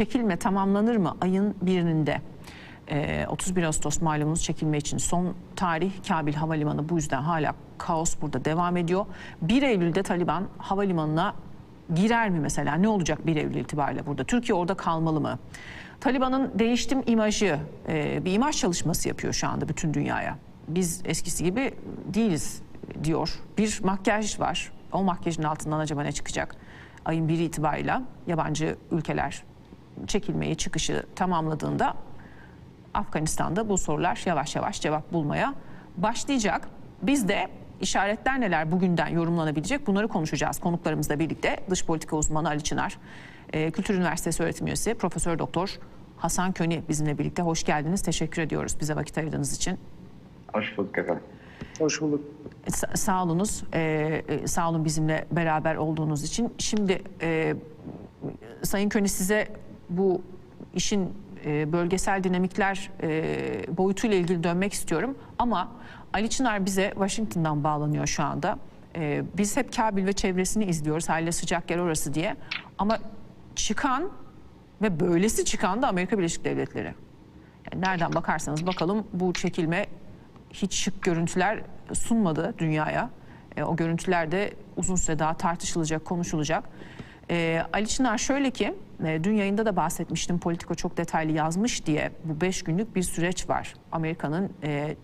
çekilme tamamlanır mı ayın birinde? Ee, 31 Ağustos malumunuz çekilme için son tarih Kabil Havalimanı bu yüzden hala kaos burada devam ediyor. 1 Eylül'de Taliban havalimanına girer mi mesela? Ne olacak 1 Eylül itibariyle burada? Türkiye orada kalmalı mı? Taliban'ın değiştim imajı, e, bir imaj çalışması yapıyor şu anda bütün dünyaya. Biz eskisi gibi değiliz diyor. Bir makyaj var. O makyajın altından acaba ne çıkacak? Ayın biri itibariyle yabancı ülkeler çekilmeyi, çıkışı tamamladığında Afganistan'da bu sorular yavaş yavaş cevap bulmaya başlayacak. Biz de işaretler neler bugünden yorumlanabilecek bunları konuşacağız konuklarımızla birlikte. Dış politika uzmanı Ali Çınar, e, Kültür Üniversitesi öğretim üyesi Profesör Doktor Hasan Köni bizimle birlikte. Hoş geldiniz. Teşekkür ediyoruz bize vakit ayırdığınız için. Hoş bulduk efendim. Hoş bulduk. Sa- sağ olunuz. Ee, sağ olun bizimle beraber olduğunuz için. Şimdi e, Sayın Köni size bu işin e, bölgesel dinamikler e, boyutuyla ilgili dönmek istiyorum. Ama Ali Çınar bize Washington'dan bağlanıyor şu anda. E, biz hep Kabil ve çevresini izliyoruz. Hala sıcak yer orası diye. Ama çıkan ve böylesi çıkan da Amerika Birleşik Devletleri. Yani nereden bakarsanız bakalım bu çekilme hiç şık görüntüler sunmadı dünyaya. E, o görüntüler de uzun süre daha tartışılacak, konuşulacak. E, Ali Çınar şöyle ki, e, dün yayında da bahsetmiştim, Politico çok detaylı yazmış diye bu beş günlük bir süreç var. Amerika'nın e,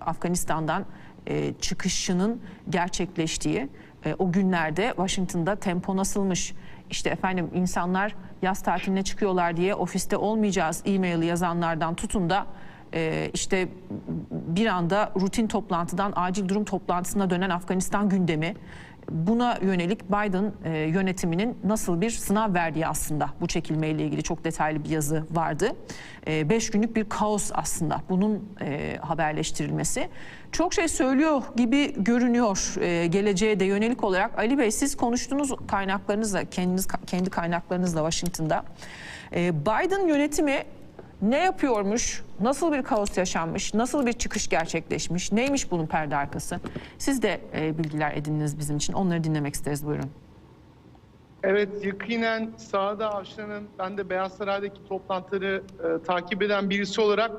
Afganistan'dan e, çıkışının gerçekleştiği e, o günlerde Washington'da tempo nasılmış? İşte efendim insanlar yaz tatiline çıkıyorlar diye ofiste olmayacağız e-mail yazanlardan tutun da e, işte bir anda rutin toplantıdan acil durum toplantısına dönen Afganistan gündemi buna yönelik Biden e, yönetiminin nasıl bir sınav verdiği aslında bu çekilmeyle ilgili çok detaylı bir yazı vardı. E, beş günlük bir kaos aslında bunun e, haberleştirilmesi. Çok şey söylüyor gibi görünüyor e, geleceğe de yönelik olarak. Ali Bey siz konuştunuz kaynaklarınızla, kendiniz kendi kaynaklarınızla Washington'da. E, Biden yönetimi ne yapıyormuş, nasıl bir kaos yaşanmış, nasıl bir çıkış gerçekleşmiş, neymiş bunun perde arkası? Siz de e, bilgiler edindiniz bizim için. Onları dinlemek isteriz. Buyurun. Evet, yakinen sahada Avşar'ın, ben de Beyaz Saray'daki toplantıları e, takip eden birisi olarak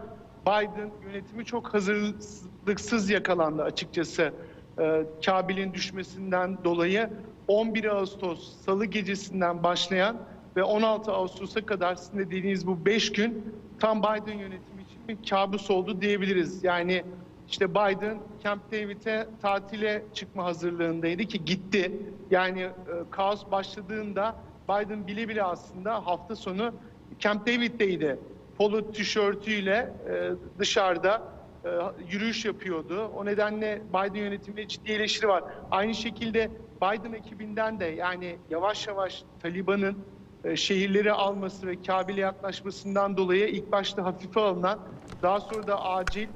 Biden yönetimi çok hazırlıksız yakalandı açıkçası. E, Kabil'in düşmesinden dolayı 11 Ağustos Salı gecesinden başlayan ve 16 Ağustos'a kadar sizin de dediğiniz bu 5 gün tam Biden yönetimi için bir kabus oldu diyebiliriz. Yani işte Biden Camp David'e tatile çıkma hazırlığındaydı ki gitti. Yani e, kaos başladığında Biden bile bile aslında hafta sonu Camp David'deydi. Polo tişörtüyle e, dışarıda e, yürüyüş yapıyordu. O nedenle Biden yönetiminde ciddi eleştiri var. Aynı şekilde Biden ekibinden de yani yavaş yavaş Taliban'ın şehirleri alması ve Kabil'e yaklaşmasından dolayı ilk başta hafife alınan daha sonra da acil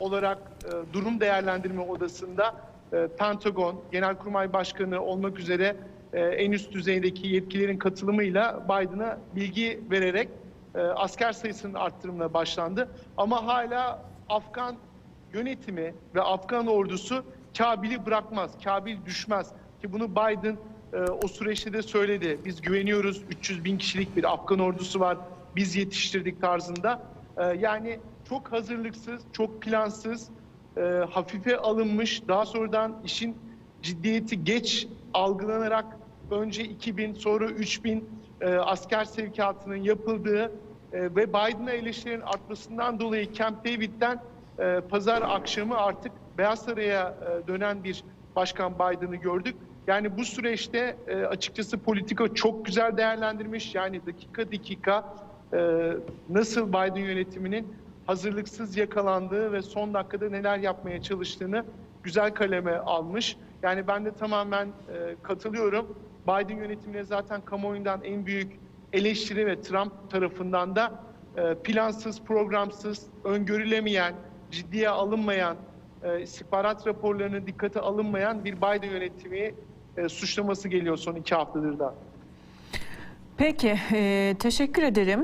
olarak e, durum değerlendirme odasında e, Pentagon, Genelkurmay Başkanı olmak üzere e, en üst düzeydeki yetkililerin katılımıyla Biden'a bilgi vererek e, asker sayısının arttırımına başlandı. Ama hala Afgan yönetimi ve Afgan ordusu Kabil'i bırakmaz, Kabil düşmez. Ki bunu Biden e, o süreçte de söyledi. Biz güveniyoruz, 300 bin kişilik bir Afgan ordusu var, biz yetiştirdik tarzında. E, yani çok hazırlıksız, çok plansız, e, hafife alınmış, daha sonradan işin ciddiyeti geç algılanarak önce 2000 sonra 3000 e, asker sevkiyatının yapıldığı e, ve Biden'a eleştirilerin artmasından dolayı Camp David'den e, pazar akşamı artık Beyaz Saray'a e, dönen bir Başkan Biden'ı gördük. Yani bu süreçte e, açıkçası politika çok güzel değerlendirmiş. Yani dakika dakika e, nasıl Biden yönetiminin hazırlıksız yakalandığı ve son dakikada neler yapmaya çalıştığını güzel kaleme almış. Yani ben de tamamen e, katılıyorum. Biden yönetimine zaten kamuoyundan en büyük eleştiri ve Trump tarafından da e, plansız, programsız, öngörülemeyen, ciddiye alınmayan, e, istihbarat raporlarının dikkate alınmayan bir Biden yönetimi e, suçlaması geliyor son iki haftadır da. Peki, e, teşekkür ederim.